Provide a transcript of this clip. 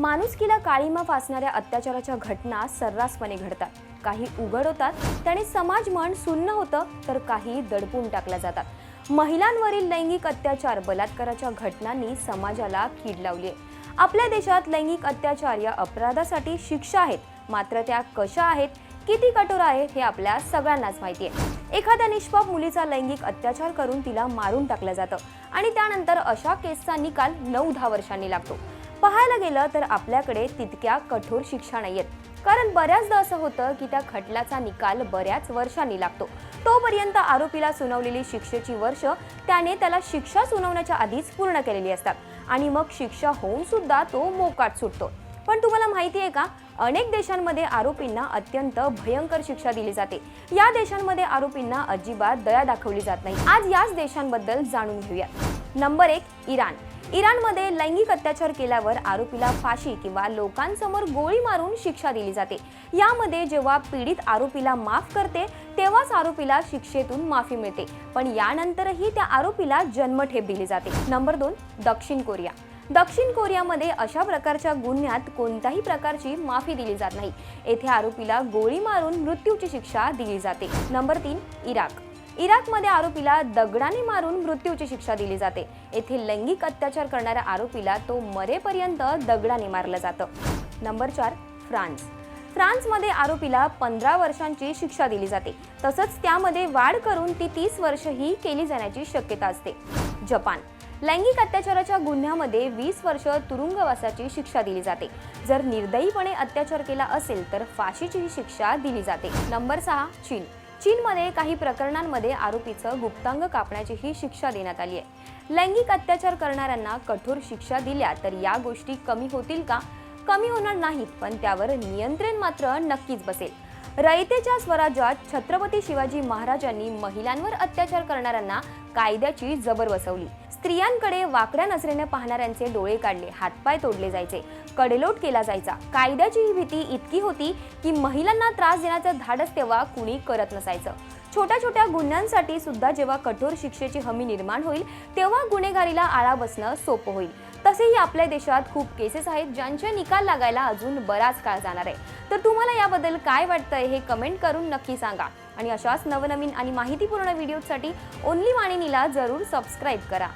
माणुसकीला काळीमा फासणाऱ्या अत्याचाराच्या घटना सर्रासपणे घडतात. काही उघड होतात त्याने समाज मन सुन्न होतं तर काही दडपून टाकल्या जातात. महिलांवरील लैंगिक अत्याचार बलात्काराच्या घटनांनी समाजाला कीड लावली आहे. आपल्या देशात लैंगिक अत्याचार या अपराधासाठी शिक्षा आहेत. मात्र त्या कशा आहेत किती कठोर आहेत हे आपल्या सगळ्यांनाच माहिती आहे. एखाद्या निष्पाप मुलीचा लैंगिक अत्याचार करून तिला मारून टाकलं जातं आणि त्यानंतर अशा केसचा निकाल नऊ दहा वर्षांनी लागतो. पाहायला गेलं तर आपल्याकडे तितक्या कठोर शिक्षा नाहीयेत. कारण बऱ्याचदा असं होतं की त्या खटल्याचा निकाल बऱ्याच वर्षांनी लागतो. तोपर्यंत आरोपीला सुनावलेली शिक्षेची वर्ष त्याने त्याला शिक्षा सुनावण्याच्या आधीच पूर्ण केलेली असतात. आणि मग शिक्षा होऊन सुद्धा तो मोकाट सुटतो. पण तुम्हाला माहिती आहे का? अनेक देशांमध्ये आरोपींना अत्यंत भयंकर शिक्षा दिली जाते. या देशांमध्ये आरोपींना अजिबात दया दाखवली जात नाही. आज याच देशांबद्दल जाणून घेऊया. नंबर एक इराण. इराणमध्ये लैंगिक अत्याचार केल्यावर आरोपीला फाशी किंवा लोकांसमोर गोळी मारून शिक्षा दिली जाते. यामध्ये जेव्हा पीडित आरोपीला माफ करते तेव्हाच आरोपीला शिक्षेतून माफी मिळते. पण यानंतरही त्या आरोपीला जन्मठेप दिली जाते. नंबर दोन दक्षिण कोरिया. दक्षिण कोरियामध्ये अशा प्रकारच्या गुन्ह्यात कोणत्याही प्रकारची माफी दिली जात नाही. येथे आरोपीला गोळी मारून मृत्यूची शिक्षा दिली जाते. नंबर तीन इराक. इराकमध्ये आरोपीला दगडाने मारून मृत्यूची शिक्षा दिली जाते. येथे लैंगिक अत्याचार करणाऱ्या आरोपीला तो मरेपर्यंत दगडाने मारलं जातं. नंबर चार फ्रान्स. फ्रान्समध्ये आरोपीला पंधरा वर्षांची शिक्षा दिली जाते. तसंच त्यामध्ये वाढ करून ती तीस वर्षही केली जाण्याची शक्यता असते. जपान. लैंगिक अत्याचाराच्या गुन्ह्यामध्ये वीस वर्ष तुरुंगवासाची शिक्षा दिली जाते. जर निर्दयीपणे अत्याचार केला असेल तर फाशीचीही शिक्षा दिली जाते. नंबर सहा चीन. चीनमध्ये काही प्रकरणांमध्ये आरोपीचं गुप्तांग कापण्याची ही शिक्षा देण्यात आली आहे. लैंगिक अत्याचार करणाऱ्यांना कठोर शिक्षा दिल्या तर या गोष्टी कमी होतील का? कमी होणार नाहीत पण त्यावर नियंत्रण मात्र नक्कीच बसेल. रयतेच्या स्वराज्यात छत्रपती शिवाजी महाराजांनी महिलांवर अत्याचार करणाऱ्यांना कायद्याची जबर बसवली. स्त्रियांकडे वाकड्या नजरेने पाहणाऱ्यांचे डोळे काढले हातपाय तोडले जायचे कडेलोट केला जायचा. कायद्याची ही भीती इतकी होती की महिलांना त्रास देण्याचं धाडस तेव्हा कुणी करत नसायचं. छोट्या छोट्या गुन्ह्यांसाठी सुद्धा जेव्हा कठोर शिक्षेची हमी निर्माण होईल तेव्हा गुन्हेगारीला आळा बसणं सोपं होईल. तसेही आपल्या देशात खूप केसेस आहेत ज्यांचे निकाल लागायला अजून बराच काळ जाणार आहे. तर तुम्हाला याबद्दल काय वाटतंय हे कमेंट करून नक्की सांगा. आणि अशाच नवनवीन आणि माहितीपूर्ण व्हिडिओसाठी ओनली वाणिनीला जरूर सबस्क्राईब करा.